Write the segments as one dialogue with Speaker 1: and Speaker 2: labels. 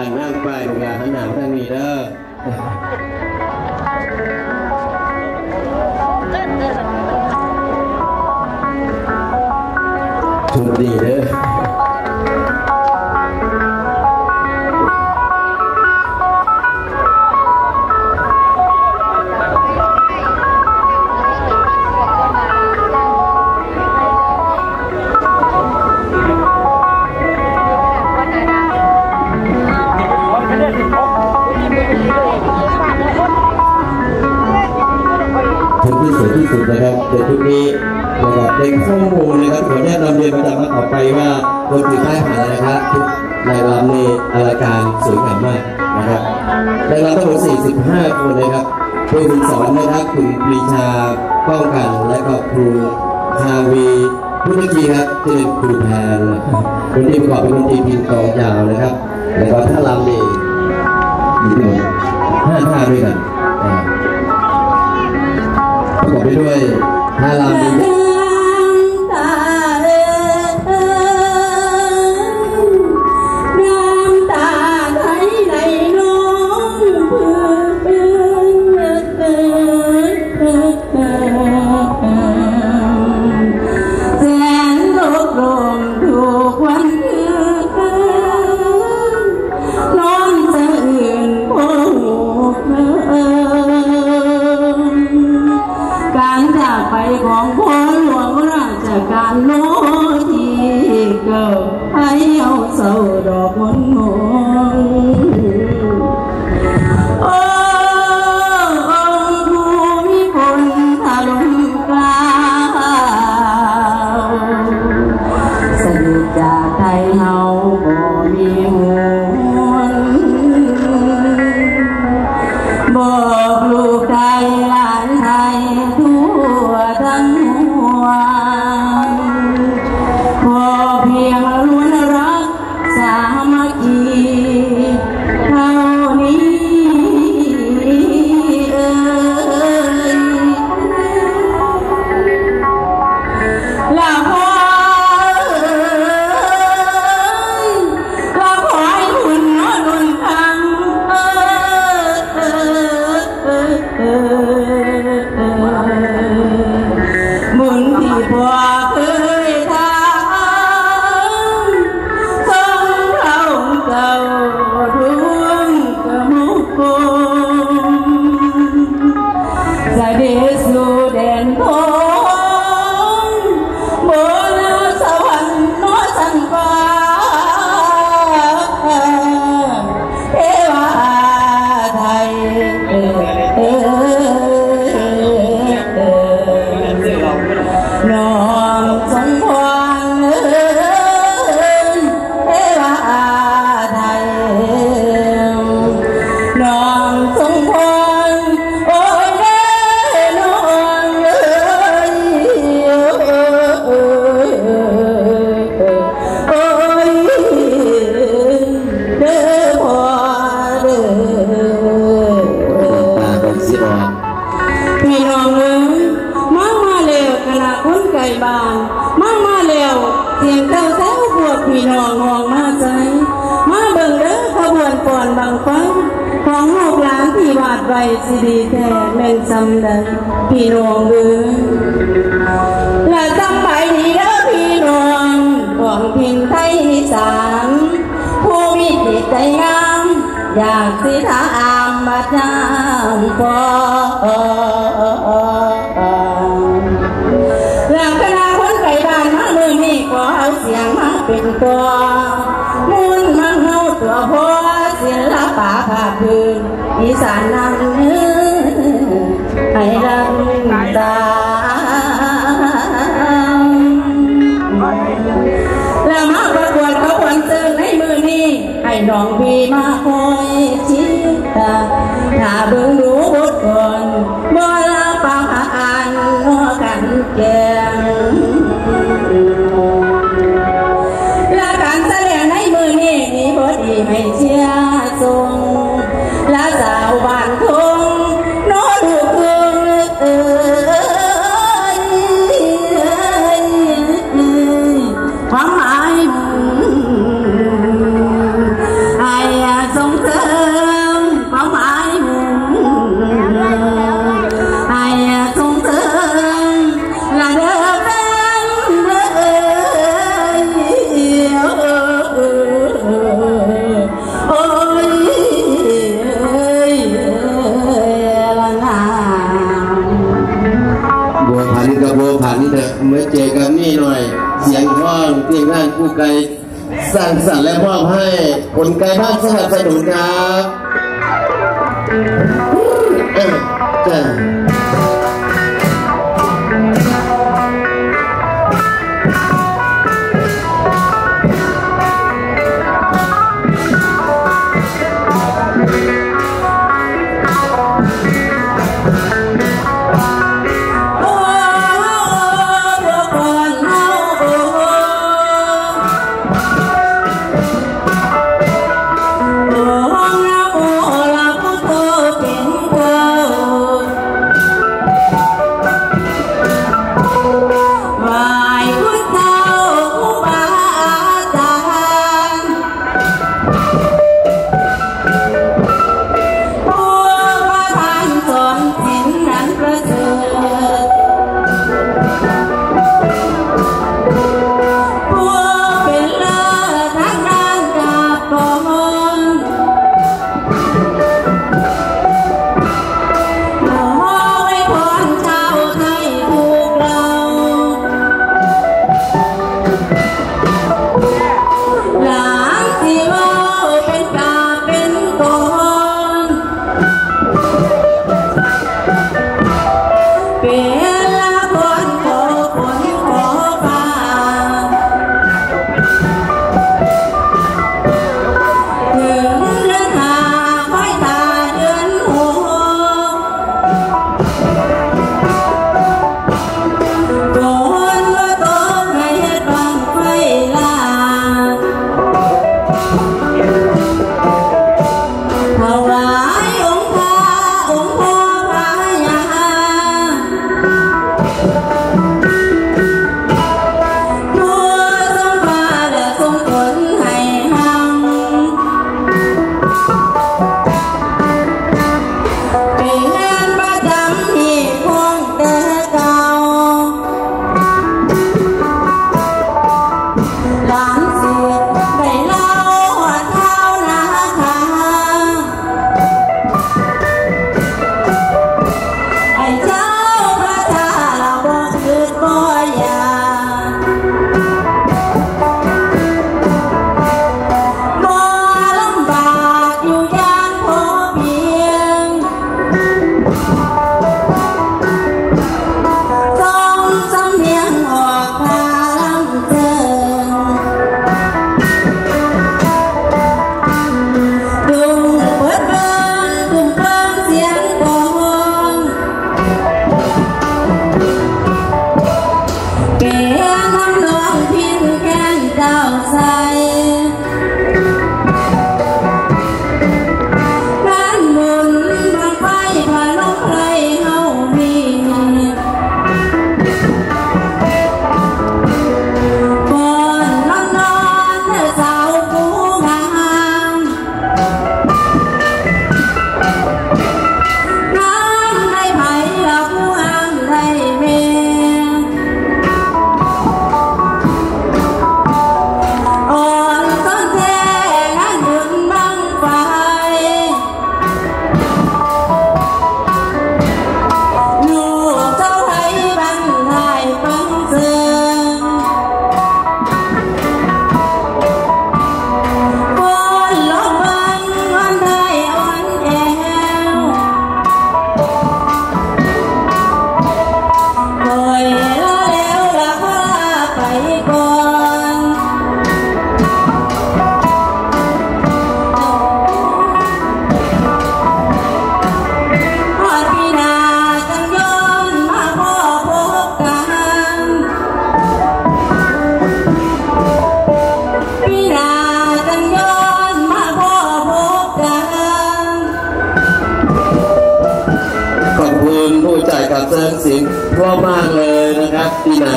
Speaker 1: านร่างปอย่ากหลานหนาวทางนี้เด้อชุดดีเด้อ คนมถึงได้ผ่ายอะไนะครับในรำในอลังการสวยงามมากนะครับในรำทั้งหมด45 คนนะครับผู้ฝึสอนนะครับคุณปรีชาป้องกันและก็ครูฮาวีพุทธกีครับที่เป็นครูแพนคนที่ประกอบเป็นคนตีพินกองยาวนะครับแล้วก็ท่าลำนี่มีทั้งหมดห้าท่าด้วยกันประกอบไปด้วยท่ารำ
Speaker 2: วยงามอย่างสีทาอามบัดา
Speaker 1: งป
Speaker 2: หลังคณะคนไก่บ้านมั่งมือมีกขอเอาเสียงมาเป็นตัวมุ่นมั่งเฮาตัวพ่อเสียงลป่ะภาคพื้นอีสานนำเนื้ ร้องพี่มา
Speaker 1: ไกลสร้งสั่ค์และมอบให้คลไกลบ้านสนับสนุนครับ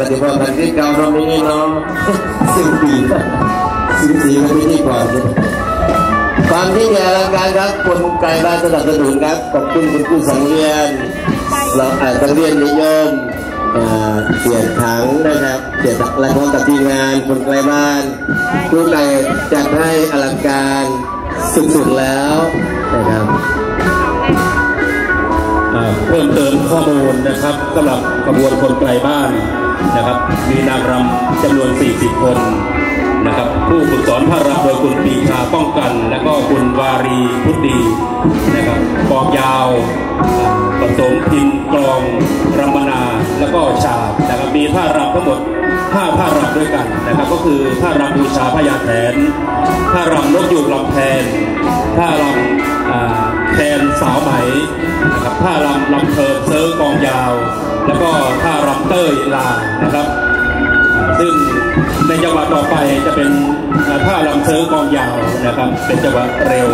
Speaker 2: ปฏิบัติแบบที่เก่าตรงนี้เนาะสิบปีสิบปีก็ไม่ได้ก่อนความ
Speaker 1: ที่แานอลังการครับคนไกลบ้านสนับสนุนครับขอบคุณคุณผู้สังเวียนเราอาจสังเรียนนิยมเปลี่ยนถังนะครับเปลี่ยนถังและพร้อมกับทีมงานคนไกลบ้านผู้ไกลจัดให้อลังการสุดๆแล้วนะครับ
Speaker 3: เพิ่มเติมข้อมูลนะครับสำหรับกระบวนคนไกลบ้าน นะครับมีนางรำจำนวน 40 คนนะครับผู้ฝึกสอนพระรำโดยคุณปีชาป้องกัน และก็คุณวารีพุทธีนะครับกองยาวผสมพินกลองรำมนา แล้วก็ฉาบนะครับมีท่ารำทั้งหมด5ท่ารำด้วยกันนะครับก็คือท่ารำบูชาพญาแถนท่ารำนกยูงลำแพนท่ารำ แทนสาวไหมนะครับท่ารำลำเพลินเซิร์กองยาว แล้วก็ท่ารำเต้ยลานะครับ ซึ่งในจังหวะต่อไปจะเป็นท่ารำเซิร์กองยาวนะครับ เป็นจังหวะเร็ว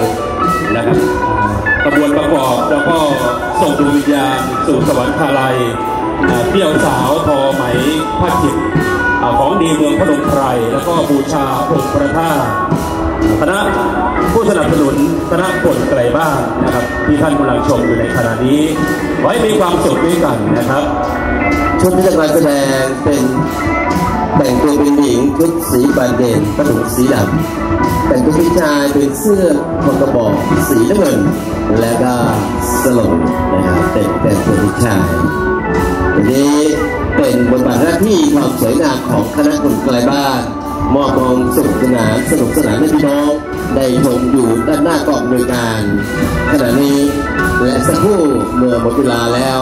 Speaker 3: นะครับกระบวนประกอบแล้วก็ส่งดวงวิญญาณสู่สวรรคาลัยเปี้ยวสาวทอไหมผ้าขิดของดีเมืองพนมไพรแล้วก็บูชาองค์พระธาตุ คณะผู้สนับสนุนคณะคนไกลบ้านนะครับ ที่ท่านกำลังชมอยู่ในขณะนี้ ไว้มีความสุขด้วยกันนะครับ
Speaker 2: ชุดที่จะมาแสดงเป็นแต่งตัวเป็นหญิงชุดสีบานเด่นผ้าถุงสีดำแต่งตัวเป็นชายเป็นเสื้อคอกระบอกสีน้ำเงิน และก็สลงนะครับแต่งแต่งตัวเป็นชายทีนี้เป็นบทบาทหน้าที่ความสวยงามของคณะคนไกลบ้าน มอบมองสนุกสนานสนุกสนานให้พี่น้องได้ชมอยู่ด้านหน้ากองโดยการขณะนี้และสักครู่เมื่อหมดเวลาแล้ว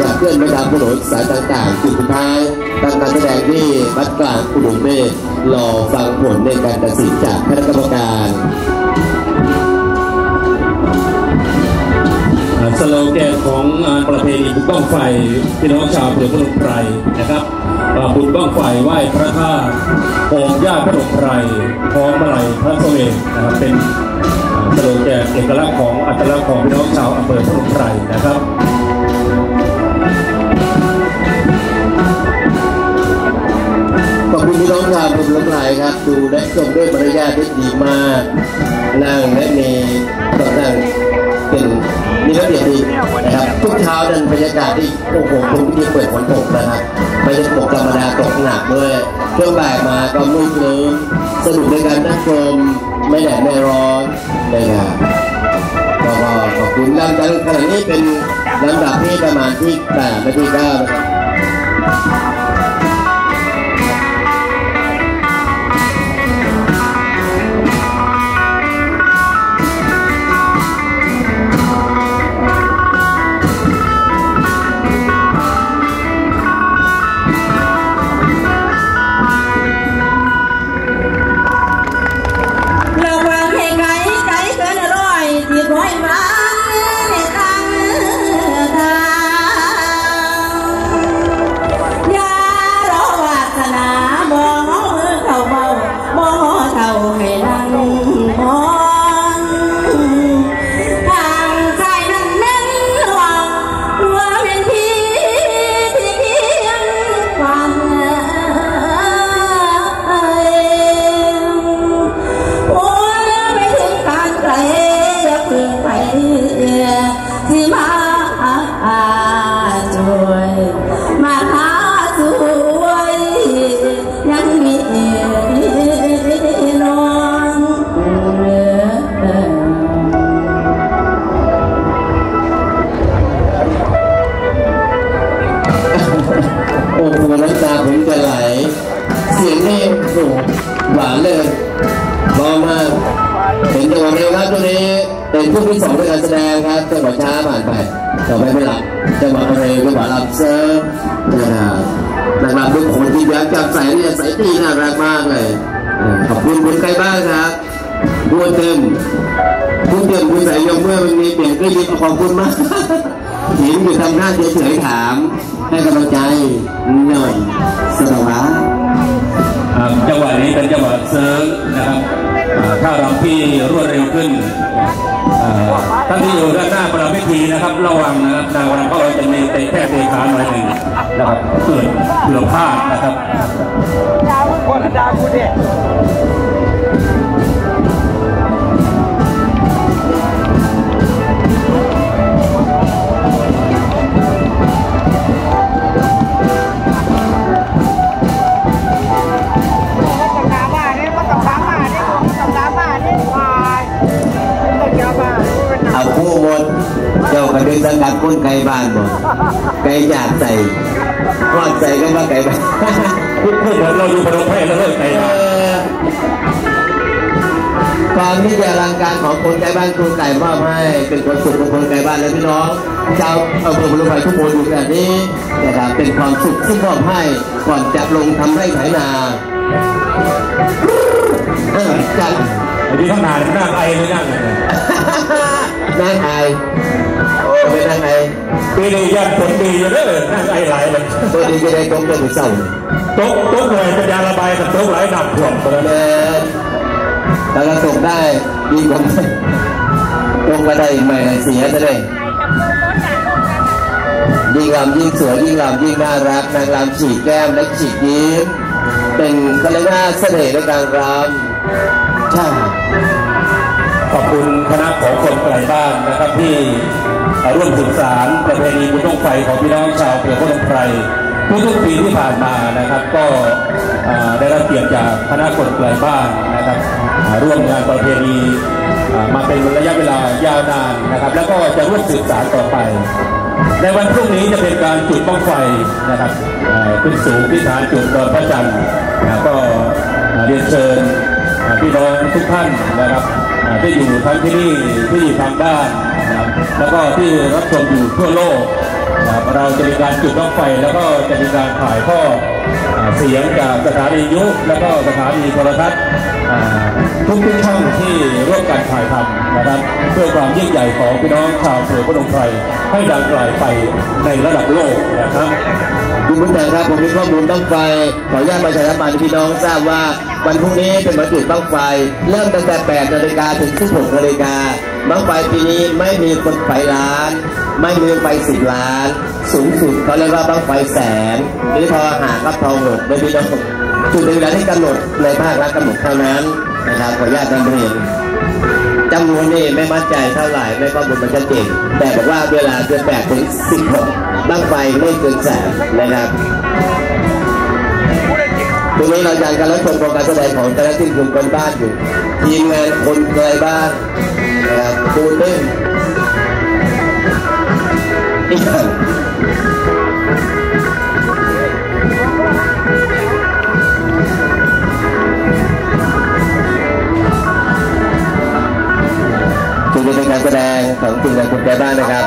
Speaker 2: จะเคลื่อนไปตามถนนสายต่างๆจุดสุดท้ายทำการแสดงที่วัดกลางอุดมเมฆรอฟังผลในการตัดสินจากคณะกรรมการ
Speaker 3: สโลแกนของงานประเพณีบุญบ้างไฟพี่น้องชาวอำเภอพนมไพรนะครับ บุญบ้างไฟไหว้พระธาตุองย่าพนมไพรพร้อมมาลัยพระเสวงนะครับเป็นสโลแกนเอกลักษณ์ของอัตลักษณ์ของพี่น้องชาวอำเภอพนมไพรนะครับ
Speaker 2: ขอบคุณพี่น้องชาวบุรีรัมย์ครับ ดูและชมด้วยมารยาทที่ดีมากนั่งและมีต่อนั่ง มีระเบียบดีนะครับทุกเช้านั้นบรรยากาศที่โอ้โหคุณพิธีเปิดฝนตกนะครับไม่ได้ตกธรรมดาตกหนักด้วยช่วงบ่ายมาก็มืดครึ้มสนุกในการนั่งชมไม่แดดไม่ร้อนนะครับก็ก็ขอบคุณลำดับขณะนี้เป็นลำดับที่ประมาณที่แปดและที่เก้านะครับ
Speaker 4: เป็น
Speaker 2: ผู้ที่สองในการแสดงครับจังหวะช้าผ่านไปต่อไปไม่หลับจังหวะเร็วจังหวะลำเซิร์ฟนะครับนักลำทุกคนที่แบบจับใส่เนี่ยใส่ตีน่ารักมากเลยขอบคุณคุณใครบ้างครับบัวเต็มคุณเต็มคุณส่ยยกเมื่อวันนี้เปลี่ยนก็ยิ้มขอบคุณมากเห็นอยู่ทำหน้าเฉยๆถาม ให้กำลังใจหน่อยสวัสดี
Speaker 3: อ่าจังหวะนี้เป็นจังหวะเซิร์ฟนะครับถ้ารำที่รวดเร็วขึ้น ท่านที่อยู่ด้านหน้าประพิธีนะครับระวังนะครับนางรำก็จะมีเตะแค่เตะขาหน่อยหนึ่งนะครับเกิดเผื่อพลาดนะครับ
Speaker 5: ต้อง กา
Speaker 2: รของคนไก่บ้านครูไก่มอบให้เป็นความสุขของคนไก่บ้านและพี่น้องชาวอำเภอพลุไฟทุกคนอยู่แบบนี้นะครับเป็นความสุขที่มอบให้ก่อนจะลงทำไร่ไถนาเออจัด
Speaker 3: ไอ้ที่ข้างหน้าเนี่ยนั่งไอเลยนั่งเนี่ย
Speaker 2: นาไอเป็นนางไอ
Speaker 3: ปีนี้ยันผลดีอยู่เด้อนั่งไอหลายเลย
Speaker 2: ตัวนี้จะได้ตรงเป็นเศร้า
Speaker 3: โต๊ะโต๊ะหน่วยเป็นยาระบายกับโต๊ะหลายหนักถ่วงไป
Speaker 2: เอ
Speaker 3: แล้ว
Speaker 2: อ แล้วก็ตกได้ดีกว่าตรงก็ได้ไม่ได้เสียซะเลยยิ่งลำยิ่งสวยยิ่งลำยิ่งน่ารักนางลำฉีกแก้มและฉีกยิ้มเป็นเขาเรียกว่าเสน่ห์ในการรำใช่
Speaker 3: ขอบคุณคณะของคนไกลบ้านนะครับที่ร่วมสืบสารประเพณีบุญต้องไฟของพี่น้องชาวเผื่อพนไพรทุกๆปีที่ผ่านมานะครับ ก็ได้รับเกียรติจากคณะคนไกลบ้านนะครับ ร่วมงานประเพณีมาเป็นระยะเวลายาวนานนะครับ แล้วก็จะร่วมสืบสารต่อไป ในวันพรุ่งนี้จะเป็นการจุดบ้องไฟนะครับขึ้นสูงที่ฐานจุดดอนพระจันทร์ก็เรียนเชิญพี่น้องทุกท่านนะครับที่อยู่ทั้งที่นี่ที่อยู่ทางบ้านนะครับแล้วก็ที่รับชมอยู่ทั่วโลก นะครับเราจะมีการจุดบ้องไฟแล้วก็จะมีการถ่ายทอดอ่าเสียงจากสถานีวิทยุแล้วก็สถานีโทรทัศน์อ่าทุกช่องที่ร่วมกันถ่ายทำนะครับ เพื่อความยิ่งใหญ่ของพี่น้องชาวเสือพนมไพรให้ดังไกลไปในระดับโลกนะครับ
Speaker 2: คุณผู้ชมครับผมมีข้อมูลต้องไฟขออนุญาตประชาสัมพันธ์พี่น้องทราบว่าวันพรุ่งนี้เป็นวันจุดต้องไฟ เริ่มตั้งแต่ 8 นาฬิกาถึง 16 นาฬิกาบังไฟปีนี้ไม่มีคนไฟล้าน ไม่มีไฟสิบล้าน สูงสุดเขาเรียกว่าบังไฟแสนนี่พอหากับทองหมดไม่พี่จุดในเวลาที่กำหนดในภาครัฐกำหนดเท่านั้นนะครับขออนุญาตนำเรียนจำนวนนี่ไม่มั่นใจเท่าไหร่ไม่ข้อมูลมันชัดเจนแต่บอกว่าเวลาเดือนแปดถึงสิบหกบ้างไฟไม่เกินแสนนะครับทีนี้เรายังการรับชมโครงการแสดงของเจ้าหน้าที่กลุ่มคนบ้านอยู่ทีมงานคนเคยบ้านนะครับปูเต้นอีกอย่าง จึงจะเป็นการแสดงของทีมงานคนเคยบ้านนะครับ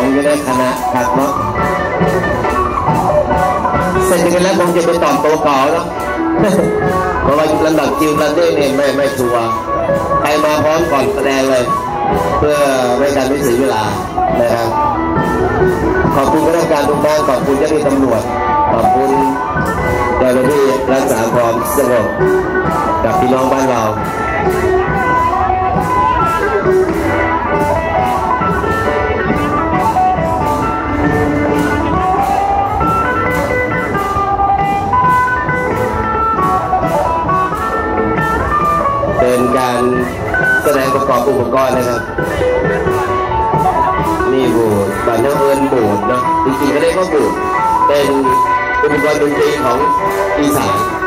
Speaker 2: ของอยู่ในคณะขัดเนาะเสร็จกันแล้วคงจะไปตอบตัวก่อเนาะเพราะว่าลำดับคิวลำเด้เนี่ยไม่ไม่ชัวร์ใครมาพร้อมก่อนแสดงเลย เพื่อไม่การไม่เสียเวลานะครับขอบคุณข้าราชการทุกท่านขอบคุณเจ้าหน้าที่ตำรวจขอบคุณเจ้าหน้าที่รักษาความสงบกับพี่น้องบ้านเรา แสดงประกอบอุปกรณ์นะครับ นี่บูดบันเทเอิญบูดเนาะจริงๆก็เรียกว่าบูดเป็นอุปกรณ์ดนตรีของอีสาน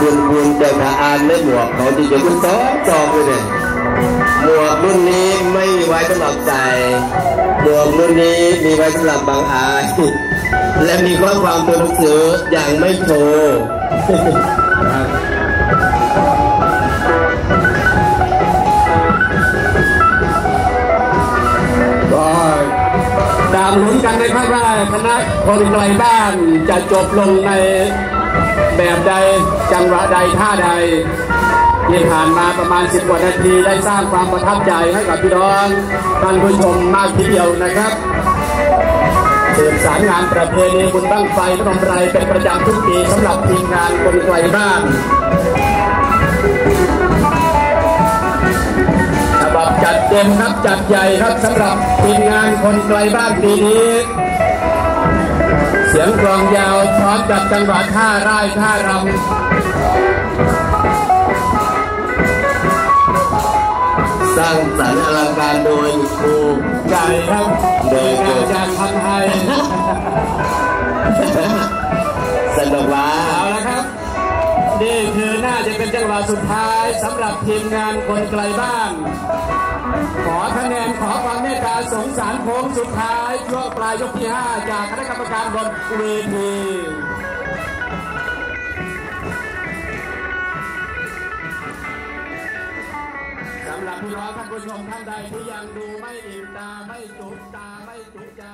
Speaker 2: คุณคุณจะมาอ่านไม่หมวกเขาที่จะคุณซ้อนจองเลยเนี่ยหมวกรุ่นนี้ไม่มีไว้สำหรับใส่หมวกรุ่นนี้มีไว้สำหรับบางอายและมีข้อความตัวหนังสืออย่างไม่โชว์บ
Speaker 3: ก็ตามลุ้นกันนะครับว่าคณะ
Speaker 6: คนไกลบ้านจะจบลงใน แบบใดจังหวะใดท่าใดที่ผ่านมาประมาณ10กว่านาทีได้สร้างความประทับใจให้กับพี่น้องท่านผู้ชมมากทีเดียวนะครับสืบสารงานประเพณีบุญบั้งไฟพนมไรเป็นประจำทุกปีสำหรับทีมงานคนไกลบ้านฉบับจัดเต็มครับจัดใหญ่ครับสำหรับทีมงานคนไกลบ้านปีนี้ สียงกลองยาวพร้อมกับจังหวะท่าไร่ท่ารำ
Speaker 2: สร้างสรรค์อลังการโดยครู
Speaker 6: ใหญ่ครับ
Speaker 2: โดย
Speaker 6: งาจากทำให้
Speaker 2: สนุกว่า
Speaker 6: เอาละครับ นี่คือน่าจะเป็นจังหวะสุดท้ายสำหรับทีมงานคนไกลบ้าน ขอคะแนนขอความเมตตาสงสารโค้งสุดท้ายช่วงปลายยกที่ 5 จากคณะกรรมการบนเวทีสำหรับพี่น้องท่านผู้ชมท่านใดที่ยังดูไม่อิ่มตาไม่จุตาไม่จุใจ